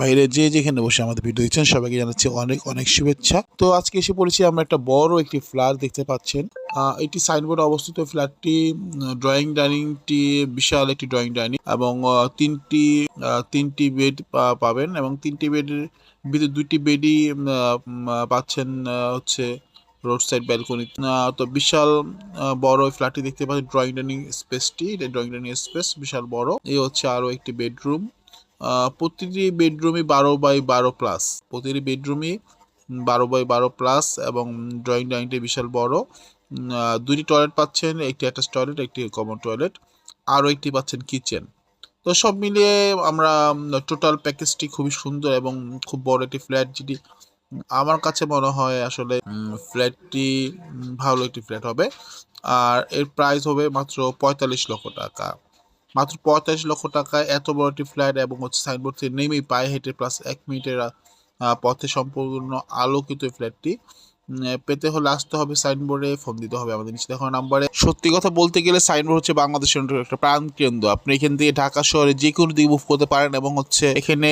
বাইরে যে যেখানে বসে আমাদের ভিডিও দিচ্ছেন সবাইকে জানাচ্ছি অনেক অনেক শুভেচ্ছা। তো আজকে এসে পড়েছি আমরা একটা বড় একটি ফ্ল্যাট দেখতে পাচ্ছেন। এটি সাইনবোর্ড অবস্থিত ফ্ল্যাটটি ড্রয়িং ডাইনিংটি বিশাল একটি ড্রয়িং ডাইনিং এবং তিনটি তিনটি বেড পাবেন এবং তিনটি বেডের ভিতরে দুইটি বেডই পাচ্ছেন হচ্ছে রোড সাইড ব্যালকনি তো বিশাল বড় এই ফ্ল্যাটটি দেখতে পাচ্ছেন ড্রয়িং ডাইনিং স্পেসটি ড্রয়িং ডাইনিং স্পেস বিশাল বড়। এই হচ্ছে আরও একটি বেডরুম প্রতিটি বেডরুমই বারো বাই বারো প্লাস প্রতিটি বেডরুমই বারো বাই বারো প্লাস এবং ড্রয়িং ডাইনিংটি বিশাল বড়। দুটি টয়লেট পাচ্ছেন, একটি অ্যাটাচ টয়লেট একটি কমন টয়লেট আরও একটি পাচ্ছেন কিচেন তো সব মিলিয়ে আমরা টোটাল প্যাকেজটি খুবই সুন্দর এবং খুব বড় একটি ফ্ল্যাট যেটি, আমার কাছে মনে হয় আসলে ফ্ল্যাটটি ভালো একটি ফ্ল্যাট হবে। আর এর প্রাইস হবে মাত্র পঁয়তাল্লিশ লক্ষ টাকা। মাত্র পঁয়তাল্লিশ লক্ষ টাকায় এত বড় একটি ফ্ল্যাট এবং হচ্ছে সাইনবোর্ড থেকে নেমেই পায়ে হেঁটে প্লাস এক মিনিটের পথে সম্পূর্ণ আলোকিত ফ্ল্যাটটি। পেতে হলে আসতে হবে সাইনবোর্ডে, ফোন দিতে হবে আমাদের নিচে দেখো নাম্বারে। সত্যি কথা বলতে গেলে সাইনবোর্ড হচ্ছে বাংলাদেশের একটা প্রাণ কেন্দ্র। আপনি এখান থেকে ঢাকা শহরে যে কোনো দিকে মুভ করতে পারেন এবং হচ্ছে এখানে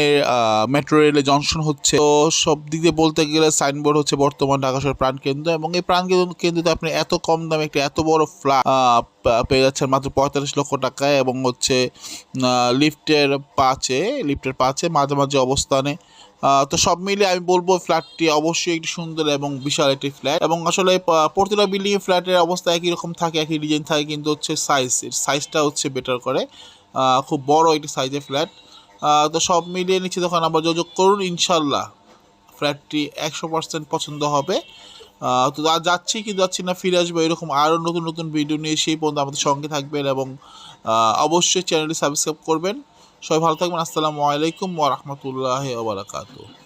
মেট্রো রেলে জংশন হচ্ছে। তো সব দিক দিয়ে বলতে গেলে সাইনবোর্ড হচ্ছে বর্তমান ঢাকা শহরের প্রাণ কেন্দ্র এবং এই প্রাণ কেন্দ্র- কেন্দ্রতে আপনি এত কম দামে একটা এত বড় ফ্ল্যাট পেয়ে যাচ্ছেন মাত্র পঁয়তাল্লিশ লক্ষ টাকায় এবং হচ্ছে লিফটের পাঁচে লিফটের পাঁচে মাঝে মাঝে অবস্থানে তো সব মিলিয়ে আমি বলব ফ্ল্যাটটি অবশ্যই একটি সুন্দর এবং বিশাল একটি ফ্ল্যাট এবং আসলে প্রতিটা বিল্ডিং ফ্ল্যাটের অবস্থা একই রকম থাকে, একই ডিজাইন থাকে, কিন্তু হচ্ছে সাইজ সাইজটা হচ্ছে বেটার করে। খুব বড় একটি সাইজের ফ্ল্যাট। তো সব মিলিয়ে নিচে তখন আবার যোগাযোগ করুন ইনশাল্লাহ ফ্ল্যাটটি একশো পার্সেন্ট পছন্দ হবে। তো যাচ্ছি কি যাচ্ছি না, ফিরে আসব এরকম আরও নতুন নতুন ভিডিও নিয়ে সেই পর্যন্ত আমাদের সঙ্গে থাকবেন এবং অবশ্যই চ্যানেলটি সাবস্ক্রাইব করবেন। সবাই ভালো থাকবেন। আসসালামু আলাইকুম ওয়া রাহমাতুল্লাহি ওয়া বারাকাতুহু।